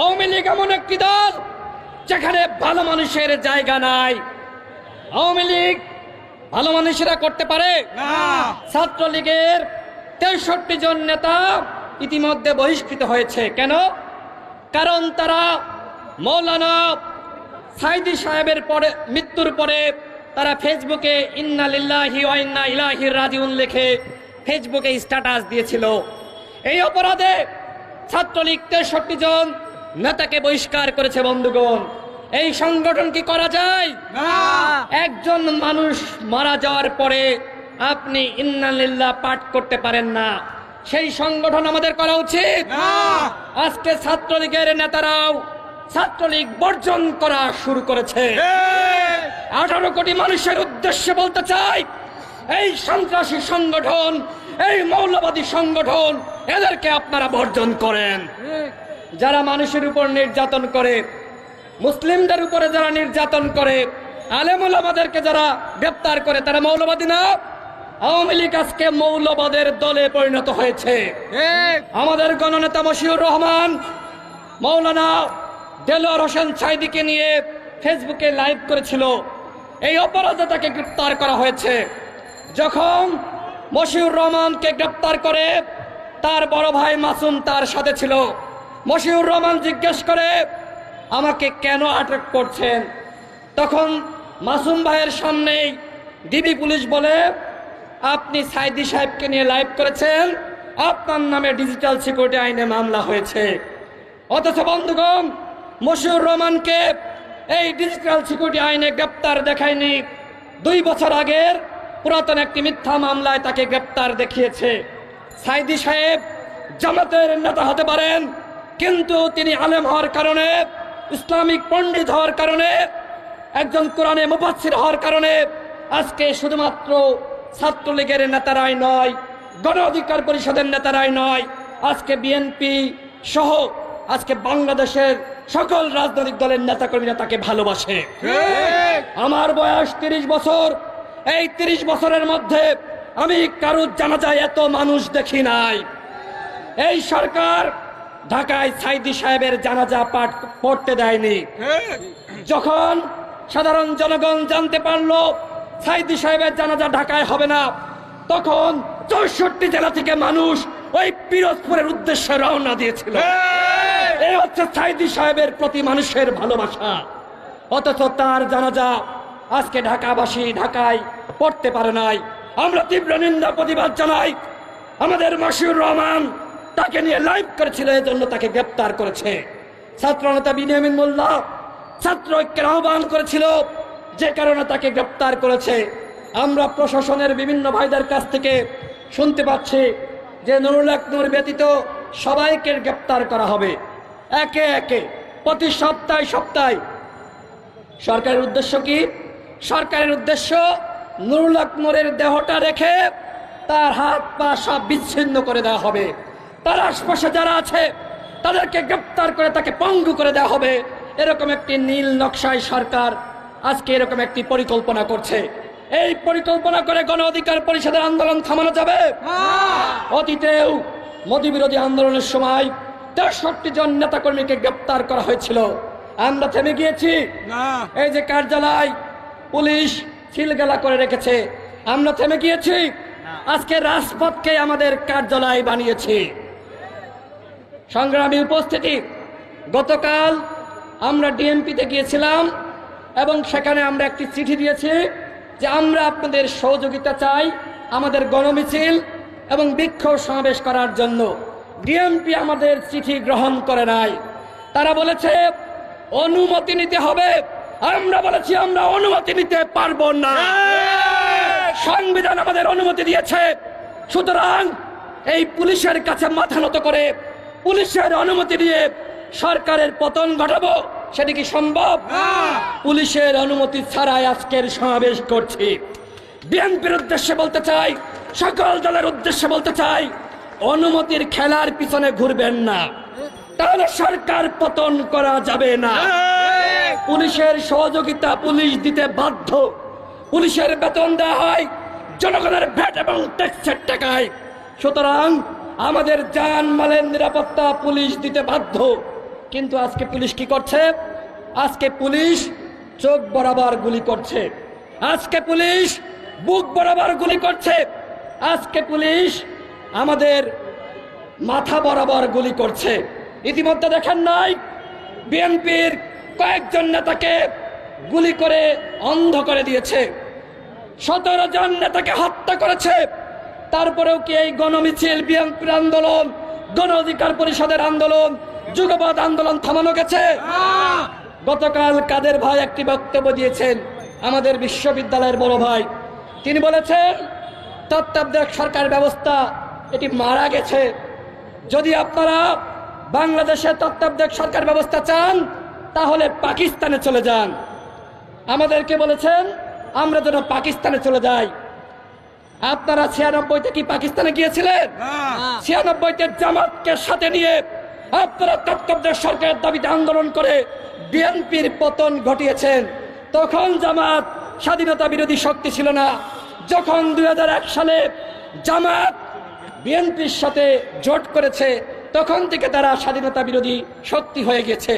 আওয়ামী লীগ এমন একটি দল যেখানে ভালো মানুষের জায়গা নাই। আওয়ামী লীগ ভালো মানুষেরা করতে পারে? ছাত্রলীগের তেষট্টি জন নেতা ইতিমধ্যে বহিষ্কৃত হয়েছে। কেন? কারণ তারা মৌলানা সাইদি সাহেবের পরে মৃত্যুর পরে তারা ফেসবুকে ইন্না লিল্লাহি ইন্না ইলাইহি রাজিউন লিখে ফেসবুকে স্ট্যাটাস দিয়েছিল। এই অপরাধে ছাত্রলীগ তেষট্টি জন নেতাকে বহিষ্কার করেছে বন্ধুগণ। এই সংগঠন কি করা যায়? একজন মানুষ মারা যাওয়ার পরে আপনি ইন্নালিল্লাহ পাঠ করতে পারেন না। সেই সংগঠন আমাদের করা উচিত। আজকে ছাত্রলীগের নেতারাও ছাত্রলীগ বর্জন করা শুরু করেছে। আঠারো কোটি মানুষের উদ্দেশ্যে বলতে চাই এই সন্ত্রাসী সংগঠন এই মৌলবাদী সংগঠন এদেরকে আপনারা বর্জন করেন। যারা মানুষের উপর নির্যাতন করে মুসলিমদের উপরে যারা নির্যাতন করে আলেমুল আমাদেরকে যারা গ্রেপ্তার করে তারা মৌলবাদী না? আওয়ামী লীগ আজকে মৌলবাদের দলে পরিণত হয়েছে। আমাদের গণনেতা মশিউর রহমান মৌলানা দেলোয়ার হোসেন ছাইদিকে নিয়ে ফেসবুকে লাইভ করেছিল। এই অপরাধে তাকে গ্রেপ্তার করা হয়েছে। যখন মশিউর রহমানকে গ্রেপ্তার করে তার বড় ভাই মাসুম তার সাথে ছিল। মশিউর রহমান জিজ্ঞেস করে, আমাকে কেন আটক করছেন? তখন মাসুম ভাইয়ের সামনেই ডিবি পুলিশ বলে, আপনি সাইদি সাহেবকে নিয়ে লাইভ করেছেন। আপনার নামে ডিজিটাল সিকিউরিটি আইনে মামলা হয়েছে। অথচ বন্ধুগণ, মশিউর রহমানকে এই ডিজিটাল সিকিউরিটি আইনে গ্রেপ্তার দেখায়নি। দুই বছর আগের পুরাতন একটি মিথ্যা মামলায় তাকে গ্রেপ্তার দেখিয়েছে। সাইদি সাহেব জামাতের নেতা হতে পারেন কিন্তু তিনি আলেম হওয়ার কারণে, ইসলামিক পণ্ডিত হওয়ার কারণে, একজন কোরআনে মুফাসসির হওয়ার কারণে আজকে শুধুমাত্র ছাত্রলীগের নেতারাই নয়, গণ অধিকার পরিষদের নেতারাই নয়, আজকে বিএনপি সহ আজকে বাংলাদেশের সকল রাজনৈতিক দলের নেতাকর্মীরা তাকে ভালোবাসে। আমার বয়স তিরিশ বছর, এই তিরিশ বছরের মধ্যে আমি কারুর জানা যায় এত মানুষ দেখি নাই। এই সরকার ঢাকায় সাইদি সাহেবের জানাজা পাঠ পড়তে দেয়নি। যখন সাধারণ জনগণ জানতে পারল সাইদি সাহেবের জানাজা ঢাকায় হবে না তখন চৌষট্টি জেলা থেকে মানুষ ওই পিরোজপুরের উদ্দেশ্যে রওনা দিয়েছিল। এই! হচ্ছে সাইদি সাহেবের প্রতি মানুষের ভালোবাসা। অথচ তার জানাজা আজকে ঢাকাবাসী ঢাকায় পড়তে পারে নাই। আমরা তীব্র নিন্দা প্রতিবাদ জানাই আমাদের মাসিউর রহমান তাকে নিয়ে লাইভ করেছিল, এজন্য তাকে গ্রেপ্তার করেছে। ছাত্র নেতা বিনিয়ামিন মোল্লা ছাত্র ঐক্যের আহ্বান করেছিল, যে কারণে তাকে গ্রেপ্তার করেছে। আমরা প্রশাসনের বিভিন্ন ভাইদের কাছ থেকে শুনতে পাচ্ছি যে নুরুল নূর ব্যতীত সবাইকে গ্রেপ্তার করা হবে। একে একে, প্রতি সপ্তাহে সপ্তাহে। সরকারের উদ্দেশ্য কি? সরকারের উদ্দেশ্য নুরুল আকমরের দেহটা রেখে তার হাত পা সব বিচ্ছিন্ন করে দেওয়া হবে। তার আশপাশে যারা আছে তাদেরকে গ্রেপ্তার করে তাকে পঙ্গু করে দেওয়া হবে। এরকম একটি নীল নকশায় সরকার আজকে এরকম একটি পরিকল্পনা করছে। এই পরিকল্পনা করে গণ অধিকার পরিষদের আন্দোলন থামানো যাবে? অতীতেও মোদী বিরোধী আন্দোলনের সময় তেষট্টি জন নেতাকর্মীকে গ্রেপ্তার করা হয়েছিল। আমরা থেমে গিয়েছি। এই যে কার্যালয় পুলিশ সিলগালা করে রেখেছে। আমরা থেমে গিয়েছি। আজকে রাজপথকে আমাদের কার্যালয় বানিয়েছি। সংগ্রামী উপস্থিতি, গতকাল আমরা ডিএমপিতে গিয়েছিলাম এবং সেখানে আমরা একটি চিঠি দিয়েছি যে আমরা আপনাদের সহযোগিতা চাই আমাদের গণমিছিল এবং বিক্ষোভ সমাবেশ করার জন্য। ডিএমপি আমাদের চিঠি গ্রহণ করে নাই। তারা বলেছে, অনুমতি নিতে হবে। আমরা বলেছি, আমরা অনুমতি নিতে পারব না। সংবিধান আমাদের অনুমতি দিয়েছে। সুতরাং এই পুলিশের কাছে মাথা নত করে পুলিশের অনুমতি দিয়ে সরকারের পতন ঘটাবো সেটি কি সম্ভব? পুলিশের অনুমতি ছাড়াই আজকের সমাবেশ করছি। বিএনপির উদ্দেশ্যে বলতে চাই সকল দলের উদ্দেশ্যে বলতে চাই অনুমতির খেলার পিছনে ঘুরবেন না। তাহলে সরকার পতন করা যাবে না। পুলিশের সহযোগিতা পুলিশ দিতে বাধ্য। পুলিশের বেতন দেওয়া হয় জনগণের ভ্যাট এবং ট্যাক্সের টাকায়। সুতরাং আমাদের জান মালের নিরাপত্তা পুলিশ দিতে বাধ্য। কিন্তু আজকে পুলিশ কি করছে? আজকে পুলিশ চোখ বরাবর গুলি করছে। আজকে পুলিশ বুক বরাবর গুলি করছে। আজকে পুলিশ আমাদের মাথা বরাবর গুলি করছে। ইতিমধ্যে দেখেন নাই, বিএনপির কয়েকজন নেতাকে গুলি করে অন্ধ করে দিয়েছে। সতেরো জন নেতাকে হত্যা করেছে। তারপরেও কি এই গণমিছিল, বিএনপির আন্দোলন, গণ অধিকার পরিষদের আন্দোলন, যুগবাদ আন্দোলন থামানো গেছে? গতকাল কাদের ভাই একটি বক্তব্য দিয়েছেন, আমাদের বিশ্ববিদ্যালয়ের বড় ভাই। তিনি বলেছেন, তত্ত্বাবধায়ক সরকার ব্যবস্থা, এটি মারা গেছে। যদি আপনারা বাংলাদেশে তত্ত্বাবধায়ক সরকার ব্যবস্থা চান, তাহলে পাকিস্তানে চলে যান। আমাদেরকে বলেছেন, আমরা যেন পাকিস্তানে চলে যাই। আপনারা ছিয়ানব্বইতে কি পাকিস্তানে গিয়েছিলেন? ছিয়ানব্বইতে জামাতকে সাথে নিয়ে আপনারা তত্ত্বাবধায়ক সরকারের দাবিতে আন্দোলন করে বিএনপির পতন ঘটিয়েছেন। তখন জামাত স্বাধীনতা বিরোধী শক্তি ছিল না। যখন দু হাজার এক সালে জামাত বিএনপির সাথে জোট করেছে তখন থেকে তারা স্বাধীনতা বিরোধী শক্তি হয়ে গেছে।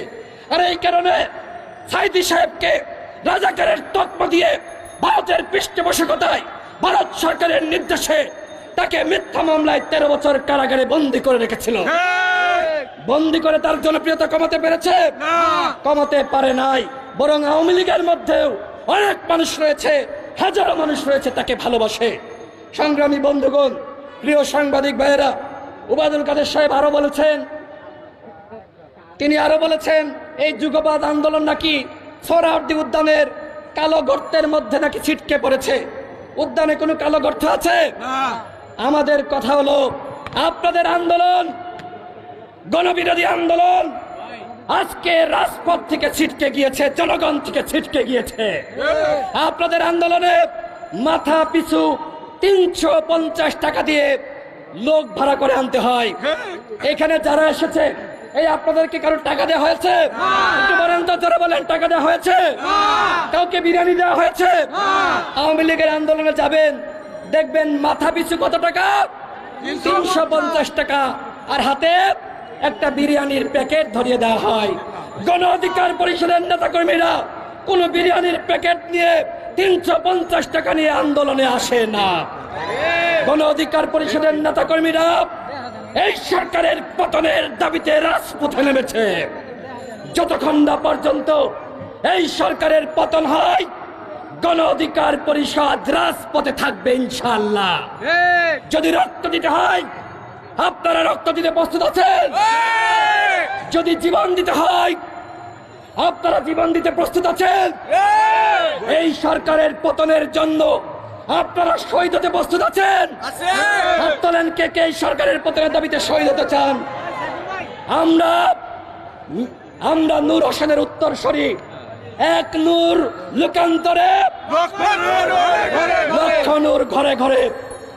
আর এই কারণে সাইদি সাহেবকে রাজাকারের তকমা দিয়ে ভারতের পৃষ্ঠপোষকতায় ভারত সরকারের নির্দেশে তাকে মিথ্যা মামলায় তেরো বছর কারাগারে বন্দি করে রেখেছিল। বন্দি করে তার জনপ্রিয়তা কমাতে পেরেছে? কমাতে পারে নাই। বরং আওয়ামী লীগের মধ্যেও অনেক মানুষ রয়েছে হাজারো মানুষ রয়েছে তাকে ভালোবাসে। সংগ্রামী বন্ধুগণ প্রিয় সাংবাদিক ভাইয়েরা উবাদুল কাদের সাহেব আরও বলেছেন তিনি আরও বলেছেন এই যুগবাদ আন্দোলন নাকি সোহরাওয়ার্দী উদ্যানের কালো গর্তের মধ্যে নাকি ছিটকে পড়েছে। উদ্যানে কোনো কালো গর্ত আছে? আমাদের কথা হলো আপনাদের আন্দোলন গণবিরোধী আন্দোলন আজকে রাজপথ থেকে ছিটকে গিয়েছে জনগণ থেকে ছিটকে গিয়েছে। আপনাদের আন্দোলনে মাথা পিছু তিনশো পঞ্চাশ টাকা দিয়ে লোক ভাড়া করে আনতে হয়। এখানে যারা এসেছে এই আপনাদেরকে কারও টাকা দেওয়া হয়েছে? একটু বলেন তো যারা বলেন, টাকা দেওয়া হয়েছে? কাউকে বিরিয়ানি দেওয়া হয়েছে? আওয়ামী লীগের আন্দোলনে যাবেন, দেখবেন মাথা পিছু কত টাকা? তিনশো পঞ্চাশ টাকা। আর হাতে একটা বিরিয়ানির প্যাকেট ধরিয়ে দেওয়া হয়। গণ অধিকার পরিষদের নেতা কর্মীরা কোন বিরিয়ানির প্যাকেট নিয়ে তিনশো পঞ্চাশ টাকা নিয়ে আন্দোলনে আসে না। গণ অধিকার পরিষদের নেতা কর্মীরা এই সরকারের পতনের দাবিতে রাজপথে নেমেছে। যতক্ষণ না পর্যন্ত এই সরকারের পতন হয় গণ অধিকার পরিষদ রাজপথে থাকবে ইনশাল্লাহ যদি রক্ত দিতে হয় আপনারা রক্ত দিতে প্রস্তুত আছেন? যদি জীবন দিতে হয় আপনারা জীবন দিতে প্রস্তুত আছেন? এই সরকারের পতনের জন্য আপনারা শহীদ হতে প্রস্তুত আছেন? হাত তোলেন কে কে সরকারের পতাকার দাবিতে শহীদ হতে চান? আমরা আমরা নূর হোসেনের উত্তর সরি। এক নূর লোকান্তরে। লক্ষ নূর ঘরে ঘরে।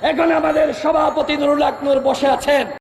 এখানে আমাদের সভাপতি নুরুল নূর বসে আছেন।